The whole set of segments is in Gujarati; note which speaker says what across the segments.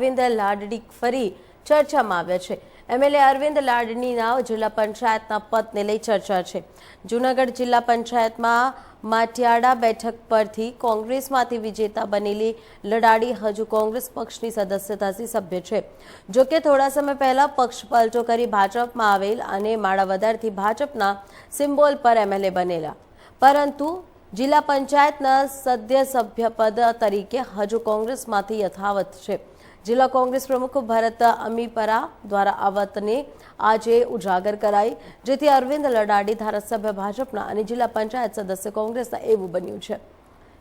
Speaker 1: અરવિંદ લાડડી ફરી ચર્ચામાં આવ્યા છે. એમએલએ અરવિંદ લાડણીના જિલ્લા પંચાયતના પદને લઈ ચર્ચા છે. જૂનાગઢ જિલ્લા પંચાયતમાં માટિયાડા બેઠક પરથી કોંગ્રેસમાંથી વિજેતા બનેલી લડાડી હજુ કોંગ્રેસ પક્ષની સદસ્યતાથી સભ્ય છે. જોકે થોડા સમય પહેલા પક્ષ પલટો કરી ભાજપમાં આવેલ અને માળાવદરથી ભાજપના સિમ્બોલ પર એમએલએ બનેલા. પરંતુ જિલ્લા પંચાયતના સદસ્ય સભ્યપદ તરીકે હજુ કોંગ્રેસમાંથી યથાવત છે. જિલ્લા કોંગ્રેસ પ્રમુખ ભરત અમીપરા દ્વારા આ વાતને આજે ઉજાગર કરાઈ, જેથી અરવિંદ લડાડી ધારાસભ્ય ભાજપના અને જિલ્લા પંચાયત સદસ્ય કોંગ્રેસના એવું બન્યું છે.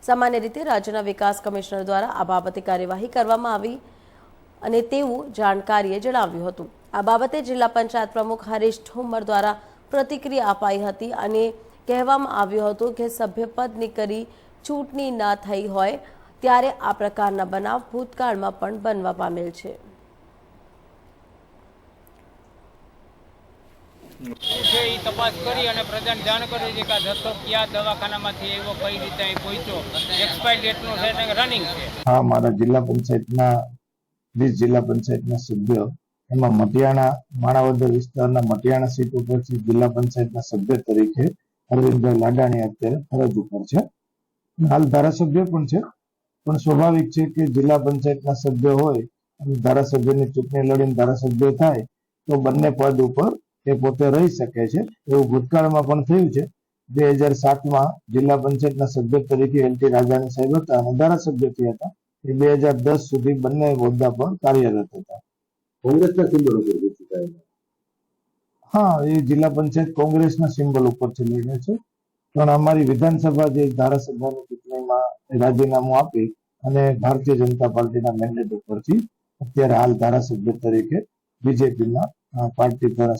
Speaker 1: સામાન્ય રીતે રાજ્યના વિકાસ કમિશનર દ્વારા આ બાબતે કાર્યવાહી કરવામાં આવી અને તેવું જાણકારીએ જણાવ્યું હતું. આ બાબતે જિલ્લા પંચાયત પ્રમુખ હરીશ ઠુમર દ્વારા પ્રતિક્રિયા અપાઈ હતી અને કહેવામાં આવ્યું હતું કે સભ્યપદની કરી ચૂંટણી ન થઈ હોય ત્યારે આ પ્રકારના બનાવ ભૂતકાળમાં પણ બનવા પામેલ છે.
Speaker 2: છે એ તપાસ કરી અને પ્રજાને જાણ કરી છે કે આ જથ્થો કયા દવાખાનામાંથી આવ્યો કઈ રીતે અહીં પહોંચ્યો એક્સપાયર ડેટનો છે ને રનિંગ છે.
Speaker 3: હા મારા જિલ્લા પંચાયતના વીસ જિલ્લા પંચાયતના સભ્ય એમાં મટિયાણા માણાવદર વિસ્તારના મટિયાણા સીટ ઉપરથી જિલ્લા પંચાયતના સભ્ય તરીકે અરવિંદભાઈ લાડાણી અત્યારે ફરજ ઉપર છે. હાલ ધારાસભ્ય પણ છે. પણ સ્વાભાવિક છે કે જિલ્લા પંચાયતના સભ્ય હોય અને ધારાસભ્યની ચૂંટણી લડીને ધારાસભ્ય થાય તો બંને પદ ઉપર એ પોતે રહી શકે છે. એવું ભૂતકાળમાં પણ થયું છે. બે હજાર સાતમાં જિલ્લા પંચાયતના સભ્ય તરીકે એલ ટી રાજાની સાહેબ હતા અને ધારાસભ્ય થયા હતા. એ બે હજાર દસ સુધી બંને હોદ્દા પર કાર્યરત હતા.
Speaker 4: કોંગ્રેસના સિમ્બોલ ઉપર
Speaker 3: હા એ જિલ્લા પંચાયત કોંગ્રેસના સિમ્બોલ ઉપરથી લઈને છે. પણ અમારી વિધાનસભા જે ધારાસભાની ચૂંટણીમાં રાજીનામું આપી અને ભારતીય જનતા પાર્ટીના મેન્ડેટ ઉપરથી અત્યારે હાલ ધારાસભ્ય તરીકે બીજેપીના પાર્ટી દ્વારા